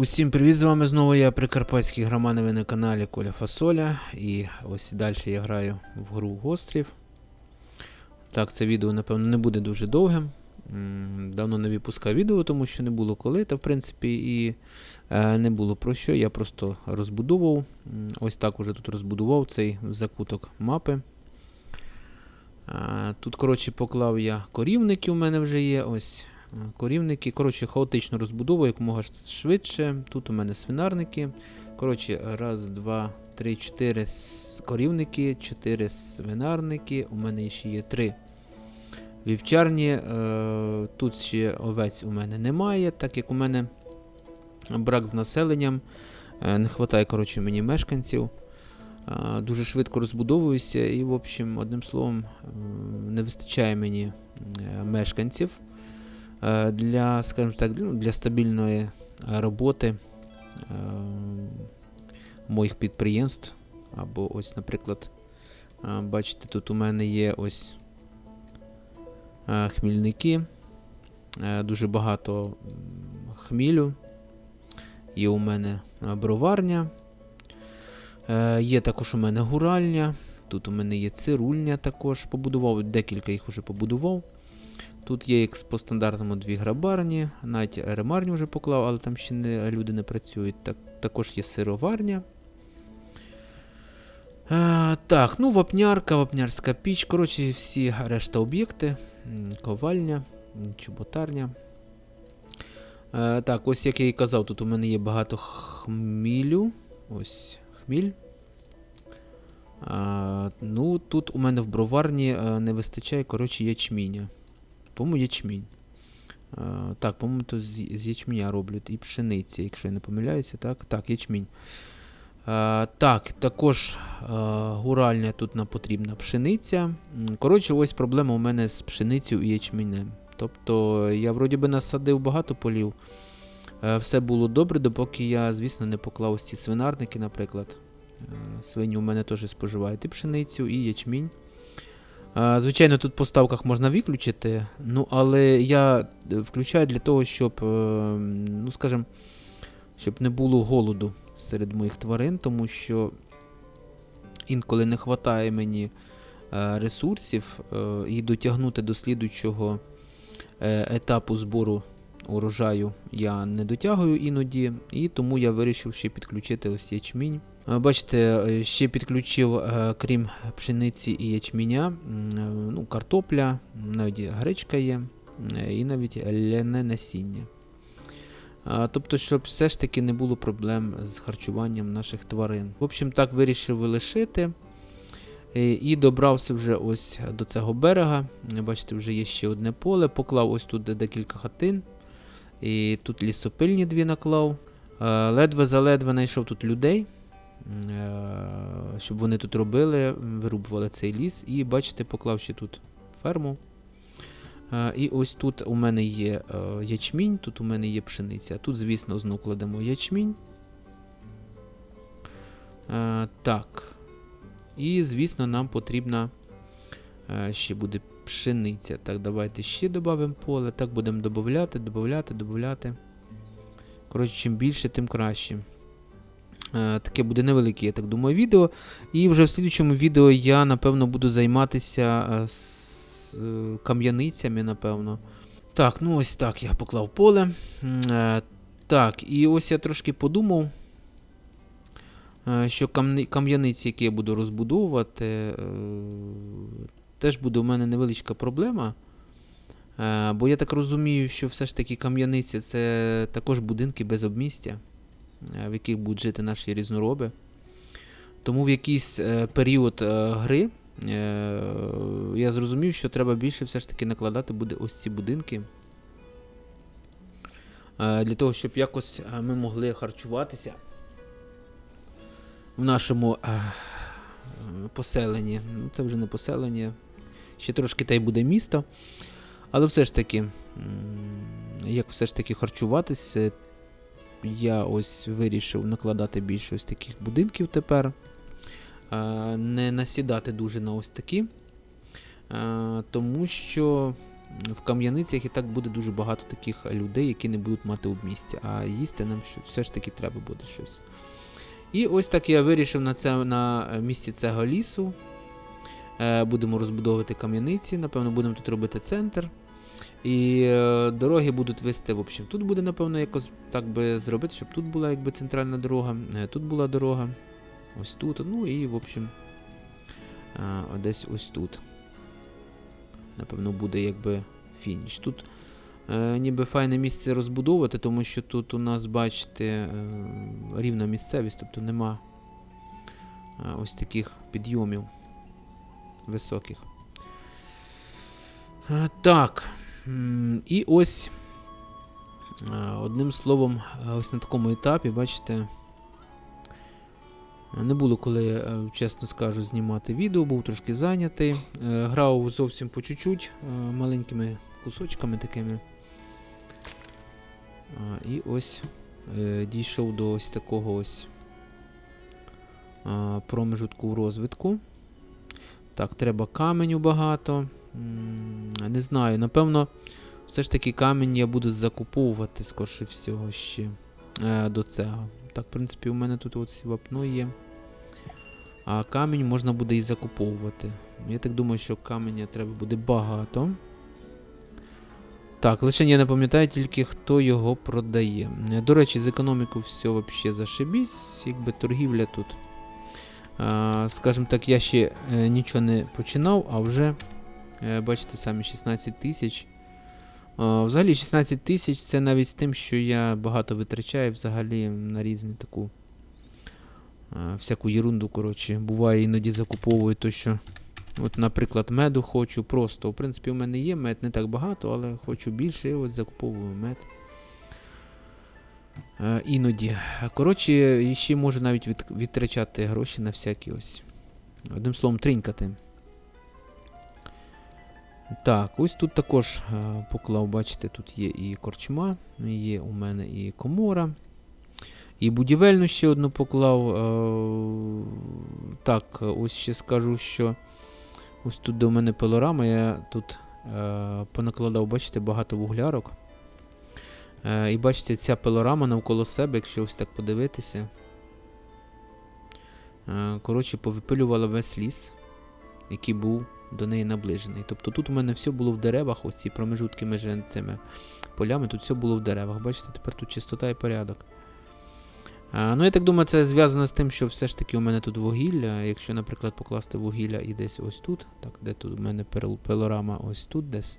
Усім привіт, з вами знову я Прикарпатський громадовий на каналі Коля Фасоля. І ось далі я граю в гру Гострів. Так, це відео, напевно, не буде дуже довгим. Давно не випускав відео, тому що не було коли, та в принципі і е, не було про що. Я просто розбудовував. Ось так уже тут розбудував цей закуток мапи. Е, Тут, коротше, поклав я корівники, у мене вже є. Ось Корівники, коротше, хаотично розбудовую якомога швидше. Тут у мене свинарники. Коротше, раз, два, три, чотири корівники, чотири свинарники. У мене ще є три вівчарні. Е, тут ще овець у мене немає, так як у мене брак з населенням. Е, не вистачає, коротше, мені мешканців. Е, дуже швидко розбудовуюся і, в общем, одним словом, не вистачає мені мешканців для, скажімо так, ну, для стабільної е, роботи е, моїх підприємств. Або ось, наприклад, бачите, тут у мене є ось е, хмільники, е, дуже багато хмілю. Є у мене е, броварня. Є також у мене гуральня. Тут у мене є цирульня також. Побудував, декілька їх вже побудував. Тут є як по стандартному дві грабарні, навіть ремарню вже поклав, але там ще не, люди не працюють. Так, також є сироварня. Е, так, ну вапнярка, вапнярська піч. Коротше, всі решта об'єкти. Ковальня, чоботарня. Е, так, ось як я і казав, тут у мене є багато хмілю. Ось хміль. А, ну, тут у мене в броварні не вистачає, коротше, ячміня. По-моєму, ячмінь. А, так, по-моєму, то з, ячменя роблять і пшениці, якщо я не помиляюся, так? Так, ячмінь. А, так, також а, гуральня тут нам потрібна пшениця. Коротше, ось проблема у мене з пшеницею і ячменем. Тобто я вроді би насадив багато полів. Е, Все було добре, допоки я, звісно, не поклав ось ці свинарники, наприклад. Е, Свині у мене теж споживають і пшеницю, і ячмінь. Звичайно, тут по ставках можна виключити, ну але я е, включаю для того, щоб, е, ну скажімо, щоб не було голоду серед моїх тварин, тому що інколи не вистачає мені е, ресурсів і дотягнути до слідуючого е, етапу збору урожаю я не дотягую іноді, і тому я вирішив ще підключити ось ячмінь. Е, Бачите, е, ще підключив, е, крім пшениці і ячменя, е, ну, картопля, навіть гречка є, і навіть ляне насіння. Тобто, щоб все ж таки не було проблем з харчуванням наших тварин. В общем, так вирішив лишити. І добрався вже ось до цього берега. Бачите, вже є ще одне поле. Поклав ось тут декілька хатин. І тут лісопильні дві наклав. Ледве-заледве знайшов тут людей, е, щоб вони тут робили, вирубували цей ліс. І бачите, поклав ще тут ферму. Е, І ось тут у мене є е, ячмінь, тут у мене є пшениця. Тут, звісно, знову кладемо ячмінь. Так. І, звісно, нам потрібна ще буде пшениця. Так, давайте ще додамо поле. Так будемо додати, додати, додати. Коротше, чим більше, тим краще. Е, Таке буде невелике, я так думаю, відео. І вже в слідчому відео я, напевно, буду займатися е, з е, кам'яницями, напевно. Так, ну ось так я поклав поле. Так, і ось я трошки подумав, що кам'яниці, які я буду розбудовувати, теж буде у мене невеличка проблема. Е, Бо я так розумію, що все ж таки кам'яниці це також будинки без обмістя, е, в яких будуть жити наші різнороби. Тому в якийсь е, період гри я зрозумів, що треба більше все ж таки накладати буде ось ці будинки. Для того, щоб якось ми могли харчуватися в нашому поселенні. Ну, це вже не поселення. Ще трошки та й буде місто. Але все ж таки, як все ж таки харчуватися, я ось вирішив накладати більше ось таких будинків тепер. Не насідати дуже на ось такі. Тому що в кам'яницях і так буде дуже багато таких людей, які не будуть мати обмістя. А їсти нам все ж таки треба буде щось. І ось так я вирішив на, це, на місці цього лісу. Е, будемо розбудовувати кам'яниці, напевно, будемо тут робити центр. І е, дороги будуть вести. В общем, тут буде, напевно, якось так би зробити, щоб тут була якби центральна дорога, е, тут була дорога, ось тут. Ну і, в общем, десь ось тут. Напевно, буде якби фініш. Тут ніби файне місце розбудовувати, тому що тут у нас, бачите, рівна місцевість, тобто нема ось таких підйомів високих. Е, так. І ось. е, Одним словом, е, ось на такому етапі, бачите. Не було коли, чесно скажу, знімати відео, був трошки зайнятий. Грав зовсім по чуть-чуть, маленькими кусочками такими. І ось дійшов до ось такого ось промежутку розвитку. Так, треба каменю багато. Не знаю, напевно, все ж таки камінь я буду закуповувати, скорше всього, ще е, до цього. Так, в принципі, у мене тут ось вапно є. А камінь можна буде і закуповувати. Я так думаю, що каменя треба буде багато. Так, лише я не пам'ятаю тільки, хто його продає. Е, До речі, з економіку все взагалі зашибісь, якби торгівля тут. А, скажімо так, я ще е, нічого не починав, а вже, е, бачите, самі 16 тисяч. Взагалі 16 тисяч це навіть з тим, що я багато витрачаю взагалі на різні таку всяку ерунду, коротше. Буває іноді закуповую то, що. От, наприклад, меду хочу просто. В принципі, у мене є мед не так багато, але хочу більше, і от закуповую мед. Е, іноді. Коротше, ще можу навіть від, відтрачати гроші на всякі ось. Одним словом, тринькати. Так, ось тут також е, поклав, бачите, тут є і корчма, є у мене і комора. І будівельну ще одну поклав. Е, так, ось ще скажу, що ось тут до мене пилорама, я тут понакладав, бачите, багато вуглярок. Е, і бачите, ця пилорама навколо себе, якщо ось так подивитися. Е, коротше, повипилювала весь ліс, який був до неї наближений. Тобто тут у мене все було в деревах, ось ці промежутки між цими полями, тут все було в деревах. Бачите, тепер тут чистота і порядок. Е, ну, я так думаю, це зв'язано з тим, що все ж таки у мене тут вугілля. Якщо, наприклад, покласти вугілля і десь ось тут, так, де тут у мене пил- пилорама ось тут десь.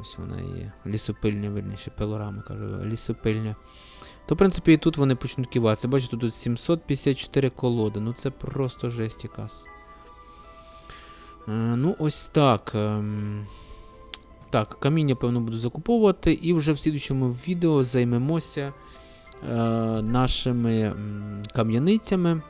Ось вона є. Лісопильня, верніше, пилорама, кажу, лісопильня. То, в принципі, і тут вони почнуть киватися. Бачите, тут 754 колоди. Ну це просто жесть якась. Е, ну, ось так. ем. Так, каміння, певно, буду закуповувати. І вже в слідчому відео займемося е, нашими кам'яницями.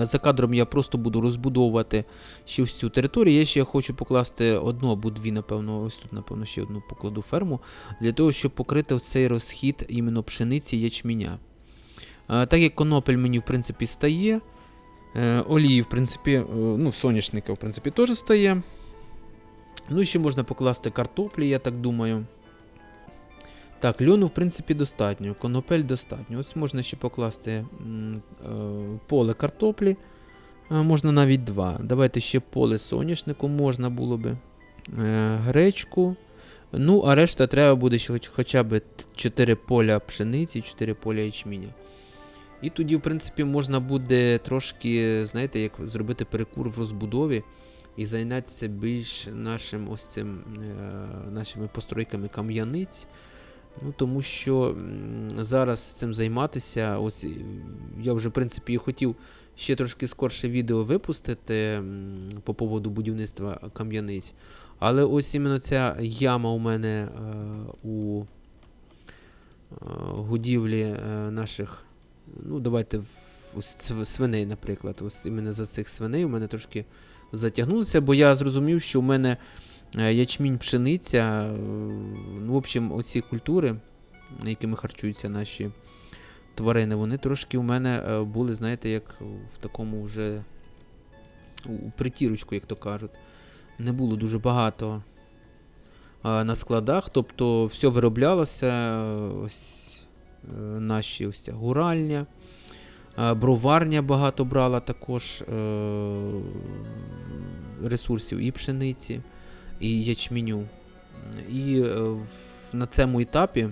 Е, За кадром я просто буду розбудовувати ще ось цю територію. Я ще хочу покласти одну або дві, напевно, ось тут, напевно, ще одну покладу ферму, для того, щоб покрити цей розхід іменно пшениці ячменя. Е, Так як конопель мені, в принципі, стає. е, Олії, в принципі, ну, соняшника, в принципі, теж стає. Ну, ще можна покласти картоплі, я так думаю. Так, льону, в принципі, достатньо, конопель достатньо. Ось можна ще покласти е, поле картоплі. Можна навіть два. Давайте ще поле соняшнику можна було би. Е, гречку. Ну, а решта треба буде хоч, хоча б 4 поля пшениці, 4 поля ячміня. І тоді, в принципі, можна буде трошки, знаєте, як зробити перекур в розбудові і зайнятися більш нашим ось цим, е, нашими постройками кам'яниць. Ну, тому що зараз цим займатися, ось е, я вже, в принципі, і хотів ще трошки скорше відео випустити по поводу будівництва кам'яниць. Але ось іменно ця яма у мене е, у е, годівлі е, наших, ну, давайте ось свиней, наприклад. Ось іменно за цих свиней у мене трошки затягнулося, бо я зрозумів, що у мене е, ячмінь, пшениця, е, ну, в общем, оці культури, якими харчуються наші тварини, вони трошки у мене е, були, знаєте, як в такому вже у притірочку, як то кажуть. Не було дуже багато е, на складах. Тобто все вироблялося, е, ось е, наші ось ця гуральня. Е, Броварня багато брала також е, ресурсів і пшениці, і ячменю. І е, на цьому етапі,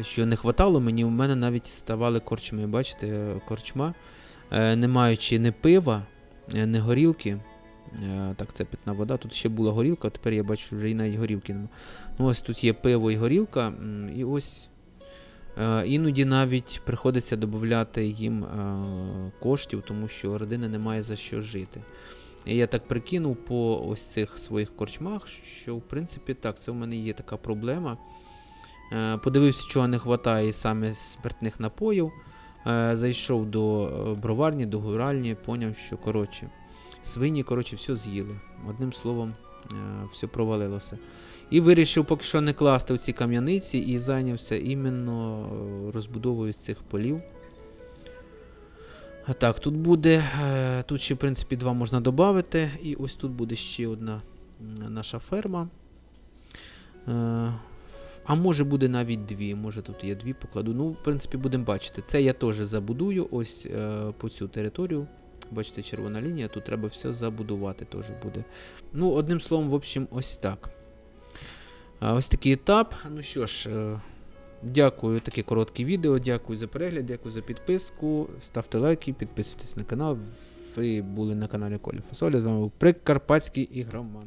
що не хватало мені, у мене навіть ставали корчми. Бачите, корчма, е, не маючи ні пива, е, ні горілки. Так, це питна вода. Тут ще була горілка, тепер я бачу, вже і навіть горілки нема. Ну, ось тут є пиво і горілка, і ось іноді навіть приходиться додати їм коштів, тому що родина не має за що жити. Я так прикинув по ось цих своїх корчмах, що в принципі так, це в мене є така проблема. Е, Подивився, чого не вистачає саме спиртних напоїв. Е, Зайшов до е, броварні, до гуральні, поняв, що коротше, свині коротше, все з'їли. Одним словом, все провалилося. І вирішив поки що не класти в ці кам'яниці і зайнявся іменно розбудовою цих полів. Так, тут буде. е, Тут ще, в принципі, два можна додати. І ось тут буде ще одна наша ферма. Е, А може буде навіть дві. Може тут є дві покладу. Ну, в принципі, будемо бачити. Це я теж забудую ось е, по цю територію. Бачите, червона лінія, тут треба все забудувати теж буде. Ну, одним словом, в общем, ось так. Ось такий етап. Ну що ж, дякую, таке коротке відео. Дякую за перегляд, дякую за підписку. Ставте лайки, підписуйтесь на канал. Ви були на каналі Колі Фасолі. З вами був Прикарпатський ігроман.